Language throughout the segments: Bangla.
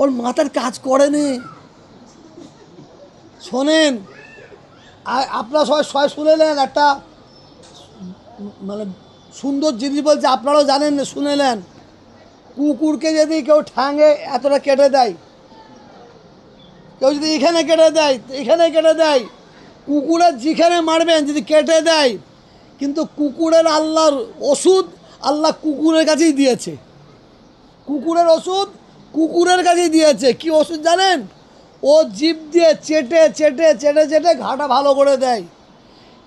ওর মাথার কাজ করেনি। শোনেন আপনারা সবাই সবাই শুনেলেন একটা মানে সুন্দর জিনিস বলছে, আপনারাও জানেন না শুনেলেন কুকুরকে যদি কেউ ঠাঙে এতটা কেটে দেয়, কেউ যদি এখানে কেটে দেয়, এখানে কেটে দেয়, কুকুরের যেখানে মারবেন, যদি কেটে দেয়, কিন্তু কুকুরের আল্লাহর ওষুধ আল্লাহ কুকুরের কাছেই দিয়েছে। কুকুরের ওষুধ কুকুরের কাছেই দিয়েছে। কি ওষুধ জানেন? ও জিভ দিয়ে চেটে চেটে চেটে চেটে ঘাটা ভালো করে দেয়।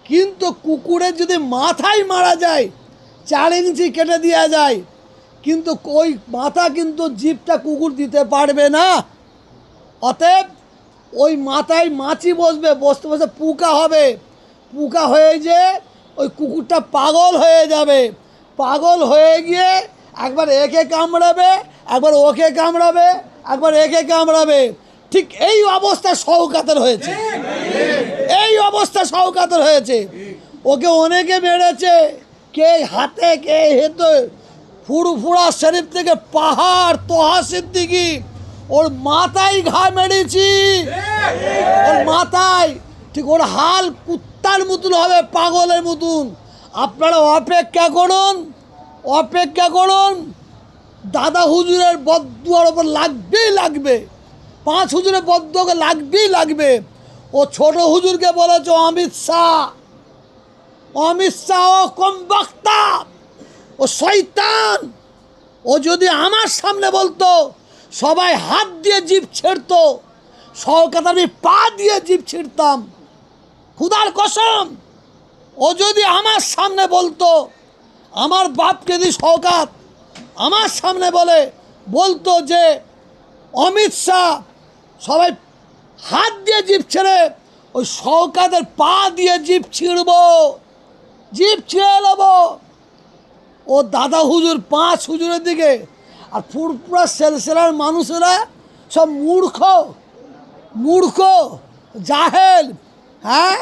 কিন্তু কুকুরের যদি মাথায় মারা যায়, চার ইঞ্চি কেটে দেওয়া যায়, কিন্তু ওই মাথা কিন্তু জিভটা কুকুর দিতে পারবে না। অতএব ওই মাথায় মাছি বসবে, বসতে বসতে পুকা হবে। পুকা হয়ে যে ওই কুকুরটা পাগল হয়ে যাবে। পাগল হয়ে গিয়ে একবার একে কামড়াবে, একবার ওকে কামড়াবে, একবার একে কামড়াবে। ঠিক এই অবস্থা শওকাতের হয়েছে। এই অবস্থা শওকাতের হয়েছে। ওকে অনেকে মেরেছে। কে হাতে, কে হেতে, ফুরফুরা শরীফ থেকে পাহাড়, তোহা সিদ্দিকি, ওর মাথায় ঘা মেরেছি। ওর মাথায়, ঠিক ওর হাল কুত্তার মতন হবে, পাগলের মতন। আপনারা অপেক্ষা করুন। অপেক্ষা করুন। দাদা হুজুরের বদুয়ার ওপর লাগবেই লাগবে। পাঁচ হুজুরের বদুয়াকে লাগবেই লাগবে। ও ছোট হুজুরকে বলেছ, অমিত শাহ অমিত শাহ, ও কম বক্তা, ও শৈতান ও যদি আমার সামনে বলতো, সবাই হাত দিয়ে জিভ ছেড়তো সহকাত আমি পা দিয়ে জিভ ছিঁড়তাম। খুদার কসম, ও যদি আমার সামনে বলতো আমার বাপকে যদি সহকাত আমার সামনে বলে, বলতো যে, অমিত শাহ সবাই হাত দিয়ে জিভ ছেড়ে, ওই সহকাতের পা দিয়ে জিভ ছিঁড়ব, জিভ ছিঁড়ে নেব ও দাদা হুজুর, পাঁচ হুজুরের দিকে, আর ফুরপুরা সেলসেলার মানুষেরা সব মূর্খ মূর্খ, জাহেল হ্যাঁ?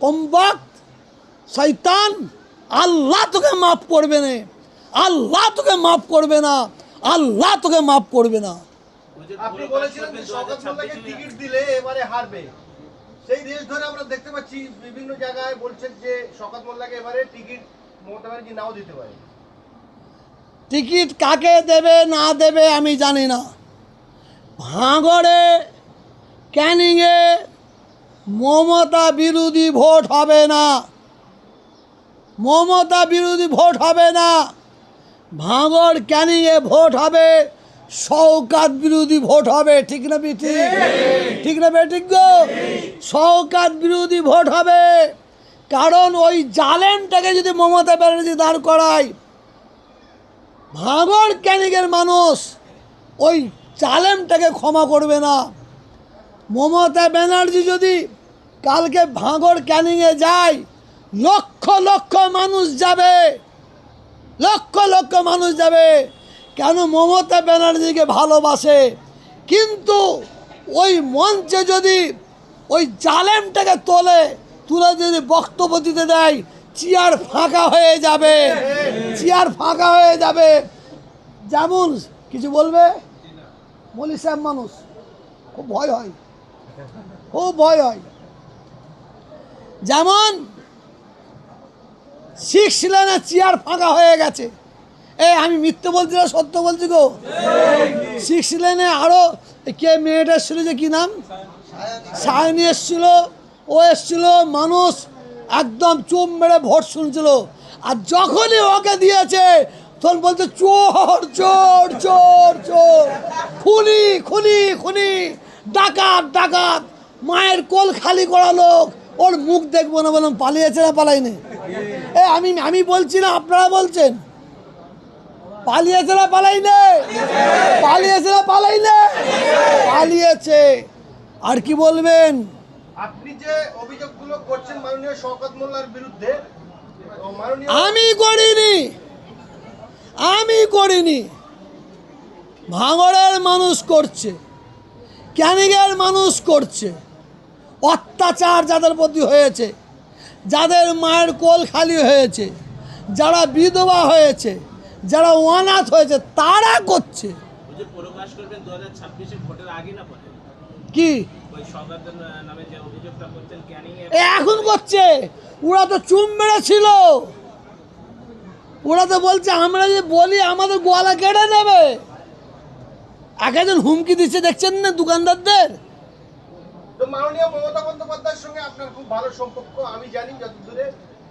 কম্বাক শৈতান আল্লাহ তোকে মাফ করবে না। আল্লাহ তোকে মাফ করবে না। আল্লাহ তোকে মাফ করবে না। আপনি বলেছিলেন যে টিকিট দিলে এবারে হারবে। সেই দেশ ধরে আমরা দেখতে পাচ্ছি বিভিন্ন জায়গায় বলছেন যে শওকত মোল্লাকে এবারে টিকিট মমতা ব্যানার্জি নাও দিতে পারে। টিকিট কাকে দেবে না দেবে আমি জানি না। ভাঙড়ে ক্যানিংয়ে মমতা বিরোধী ভোট হবে না। মমতা বিরোধী ভোট হবে না। ভাঙড় ক্যানিংয়ে ভোট হবে শওকাত বিরোধী ভোট হবে, ঠিক না বি ঠিক না বে ঠিক গো? শওকাত বিরোধী ভোট হবে। কারণ ওই জালেমটাকে যদি মমতা ব্যানার্জি দাঁড় করায়, ভাঙড় ক্যানিংয়ের মানুষ ওই চালেমটাকে ক্ষমা করবে না। মমতা ব্যানার্জি যদি কালকে ভাঙড় ক্যানিংয়ে যায়, লক্ষ লক্ষ লক্ষ মানুষ যাবে। লক্ষ লক্ষ মানুষ যাবে। কেন মমতা ব্যানার্জিকে ভালোবাসে? কিন্তু ওই মঞ্চে যদি ওই জালেমটাকে তোলে, তুলে যদি বক্তব্য দিতে দেয়, চেয়ার ফাঁকা হয়ে যাবে। চেয়ার ফাঁকা হয়ে যাবে। যেমন কিছু বলবে? মলি সাহেব মানুষ, খুব ভয় হয়। খুব ভয় হয়। যেমন সিক্স লাইনের চেয়ার ফাঁকা হয়ে গেছে। এই, আমি মিথ্যে বলছি না, সত্য বলছি গো? সিক্স লাইনে আরও কে মেয়েটা এসেছিল যে কী নাম? সায়নি এসছিল, ও এসছিল, মানুষ একদম চুম মেরে ভোট শুনছিল। আর যখনই ওকে দিয়েছে, তখন বলছে, চোর চোর চোর চোর। খুনি খুনি খুনি। ডাকাত ডাকাত। মায়ের কোল খালি করা লোক। ওর মুখ দেখব না বললাম, পালিয়েছে না পালাইনি এ আমি আমি বলছি না আপনারা বলছেন। পালিয়েছে না পালাইনে? পালিয়েছে না পালাইনে? পালিয়েছে। আর কি বলবেন? আপনি যে অভিযোগগুলো করছেন মাননীয় শওকত মোল্লার বিরুদ্ধে আমি করিনি। আমি করিনি। ভাঙড়ের মানুষ করছে। ক্যানিংয়ের মানুষ করছে। অত্যাচার যাদের প্রতি হয়েছে। যাদের মায়ের কোল খালি হয়েছে যারা বিধবা হয়েছে যারা অনাথ হয়েছে তারা করছে। কি? এখন করছে। ওরা তো চুম মেরেছিল। ওরা তো বলছে আমরা যে বলি আমাদের গোয়ালা কেটে নেবে। এক একজন হুমকি দিচ্ছে দেখছেন না দোকানদারদের? তো মাননীয় মমতা বন্দ্যোপাধ্যায়ের সঙ্গে আপনার খুব ভালো সম্পর্ক, আমি জানি যতদূরে।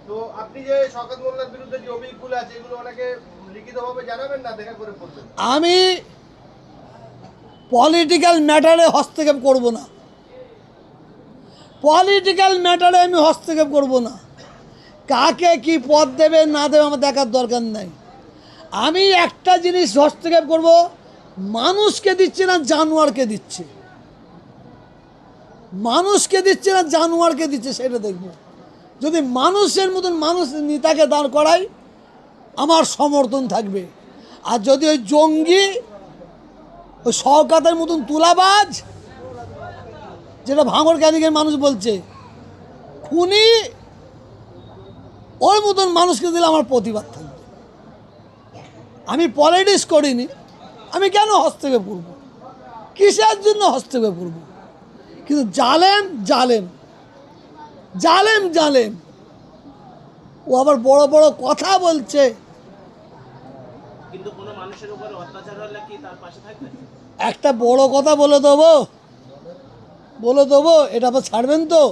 তো আপনি যে শওকত মোল্লার বিরুদ্ধে যে অভিযোগগুলো আছে, এগুলো ওনাকে লিখিতভাবে জানাবেন না, দেখা করে বলবেন? আমি পলিটিক্যাল ম্যাটারে হস্তক্ষেপ করব না। পলিটিক্যাল ম্যাটারে আমি হস্তক্ষেপ করব না। কাকে কি পদ দেবে, না দেবে, আমার দেখার দরকার নাই। আমি একটা জিনিস হস্তক্ষেপ করব, মানুষকে দিচ্ছে না, জানোয়ারকে দিচ্ছে। মানুষকে দিচ্ছে না, জানোয়ারকে দিচ্ছে, সেটা দেখব। যদি মানুষের মতন মানুষ নেতাকে দাঁড় করাই আমার সমর্থন থাকবে। আর যদি ওই জঙ্গি, ওই সরকারের মতন তুলাবাজ, যেটা ভাঙর ক্যানিকের মানুষ বলছে, খুনি, ওর মতন মানুষকে দিলে আমার প্রতিবাদ থাকবে। আমি পলিটিক্স করিনি, আমি কেন হস্তক্ষেপ করব? কিসের জন্য হস্তক্ষেপ করব? কিন্তু জালেম জালেম। জালেম জালেম। ও আবার বড় বড় কথা বলছে। একটা বড় কথা বলে দেবো। বলে দেবো এটা আবার ছাড়বেন তো?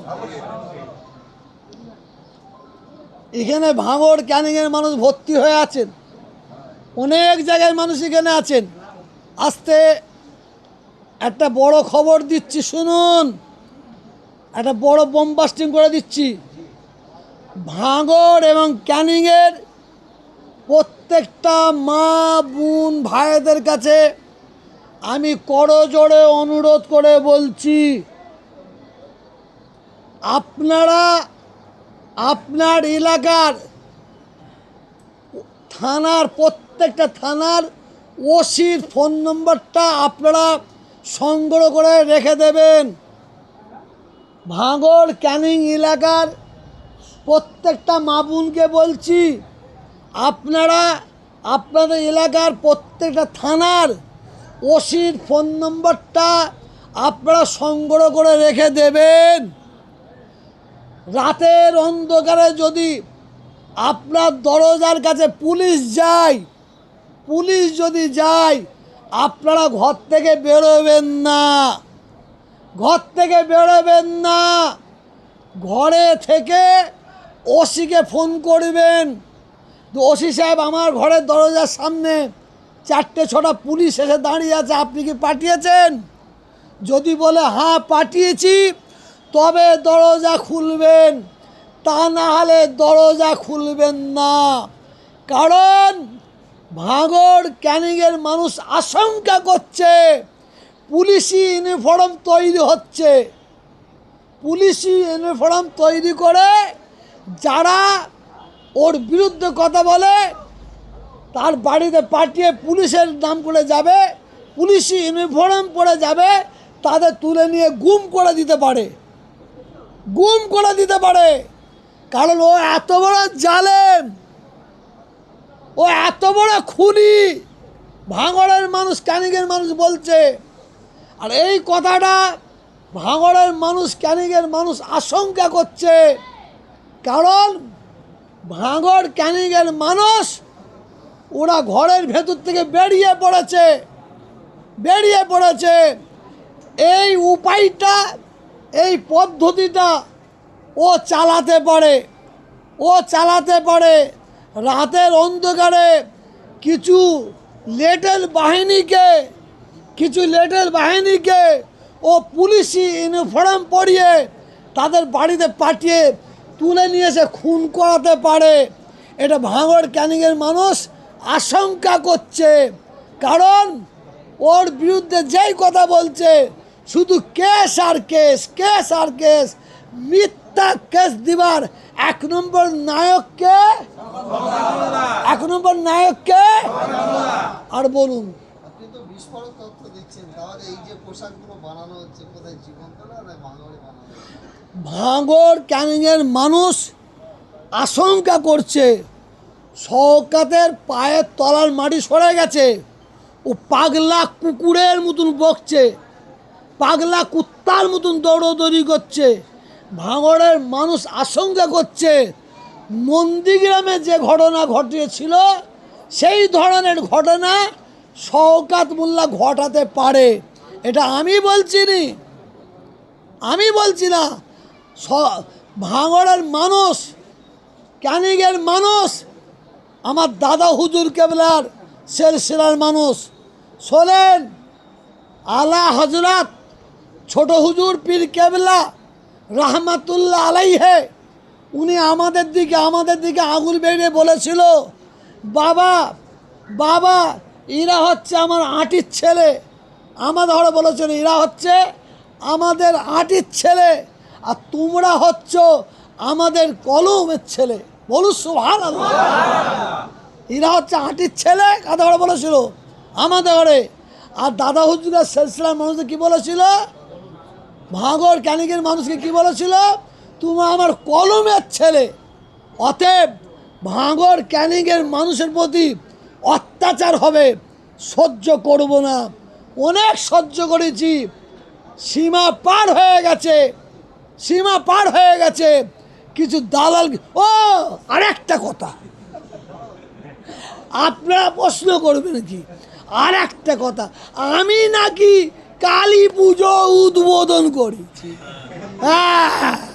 এখানে ভাঙড় ক্যানিংয়ের মানুষ ভর্তি হয়ে আছেন। অনেক জায়গায় মানুষ এখানে আছেন। আস্তে একটা বড় খবর দিচ্ছি, শুনুন। একটা বড় বোমবাস্টিং করে দিচ্ছি। ভাঙড় এবং ক্যানিংয়ের প্রত্যেকটা মা, বোন, ভাইদের কাছে আমি করজোড়ে অনুরোধ করে বলছি, আপনারা আপনার এলাকার থানার, প্রত্যেকটা থানার ওসির ফোন নম্বরটা আপনারা সংগ্রহ করে রেখে দেবেন। ভাঙড় ক্যানিং এলাকার প্রত্যেকটা মা বোনকে বলছি, আপনারা আপনাদের এলাকার প্রত্যেকটা থানার ওসির ফোন নম্বরটা আপনারা সংগ্রহ করে রেখে দেবেন। রাতের অন্ধকারে যদি আপনার দরজার কাছে পুলিশ যায়, পুলিশ যদি যায় আপনারা ঘর থেকে বেরোবেন না। ঘর থেকে বেরোবেন না। ঘরে থেকে ওসিকে ফোন করবেন। ওসি সাহেব, আমার ঘরের দরজার সামনে চারটে, ছটা পুলিশ এসে দাঁড়িয়ে আছে, আপনি কি পাঠিয়েছেন? যদি বলে হ্যাঁ পাঠিয়েছি, তবে দরজা খুলবেন। তা না হলে দরজা খুলবেন না। কারণ ভাঙড় ক্যানিংয়ের মানুষ আশঙ্কা করছে। পুলিশি ইউনিফর্ম তৈরি হচ্ছে। পুলিশি ইউনিফর্ম তৈরি করে যারা ওর বিরুদ্ধে কথা বলে, তার বাড়িতে পাঠিয়ে পুলিশের নাম করে যাবে, পুলিশি ইউনিফর্ম পরে যাবে, তাদের তুলে নিয়ে গুম করে দিতে পারে। গুম করে দিতে পারে। কারণ ও এত বড় জালেম। ও এত বড় খুনি! ভাঙড়ের মানুষ, ক্যানিংয়ের মানুষ বলছে। আর এই কথাটা ভাঙড়ের মানুষ, ক্যানিংয়ের মানুষ আশঙ্কা করছে। কারণ ভাঙড়, ক্যানিংয়ের মানুষ ওরা ঘরের ভেতর থেকে বেরিয়ে পড়েছে। বেরিয়ে পড়েছে। এই উপায়টা, এই পদ্ধতিটা ও চালাতে পারে। ও চালাতে পারে। রাতের অন্ধকারে কিছু লেটেল বাহিনীকে, কিছু লেটেল বাহিনীকে ও পুলিশি ইউনিফর্ম পরিয়ে তাদের বাড়িতে পাঠিয়ে তুলে নিয়ে এসে খুন করাতে পারে। এটা ভাঙড় ক্যানিংয়ের মানুষ আশঙ্কা করছে। কারণ ওর বিরুদ্ধে যেই কথা বলছে, শুধু কেস আর কেস কেস আর কেস, মিথ্যা কেস দিবার এক নম্বর নায়ককে এক নম্বর নায়ককে আর বলুন? ভাঙড় ক্যানিংয়ের মানুষ আশঙ্কা করছে শওকাতের পায়ের তলার মাটি সরে গেছে ও পাগলা কুকুরের মতন বকছে পাগলা কুত্তার মতন দৌড়দৌড়ি করছে। ভাঙড়ের মানুষ আশঙ্কা করছে, নন্দীগ্রামে যে ঘটনা ঘটিয়েছিল সেই ধরনের ঘটনা শওকাত মোল্লা ঘটাতে পারে। এটা আমি বলছি নি। আমি বলছি না। ভাঙড়ের মানুষ, ক্যানিংয়ের মানুষ, আমার দাদা হুজুর কেবলার সেলসেলার মানুষ। শোনেন, আলা হজরত ছোট হুজুর পীর কেবলা রাহমাতুল্লাহ আলাইহে, উনি আমাদের দিকে আমাদের দিকে আঙুল বেরিয়ে বলেছিল, বাবা বাবা এরা হচ্ছে আমার আটির ছেলে। আমাদের ঘরে বলেছিল এরা হচ্ছে আমাদের আটির ছেলে, আর তোমরা হচ্ছ আমাদের কলমের ছেলে। বলু সুহান এরা হচ্ছে আটির ছেলে কাদা ঘরে বলেছিল? আমাদের ঘরে। আর দাদা হুজুরের সেলসিলার মানুষদের কি বলেছিল? ভাঙর ক্যানিকের মানুষকে কি বলেছিল? তুমি আমার কলমের ছেলে। অতএব ভাঙর ক্যানিংয়ের মানুষের প্রতি অত্যাচার হবে, সহ্য করব না। অনেক সহ্য করেছি, সীমা পার হয়ে গেছে, সীমা পার হয়ে গেছে। কিছু দালাল ও, আরেকটা কথা। আপনারা প্রশ্ন করবেন কি? আর একটা কথা। আমি নাকি কালী পুজো উদ্বোধন করেছি। হ্যাঁ।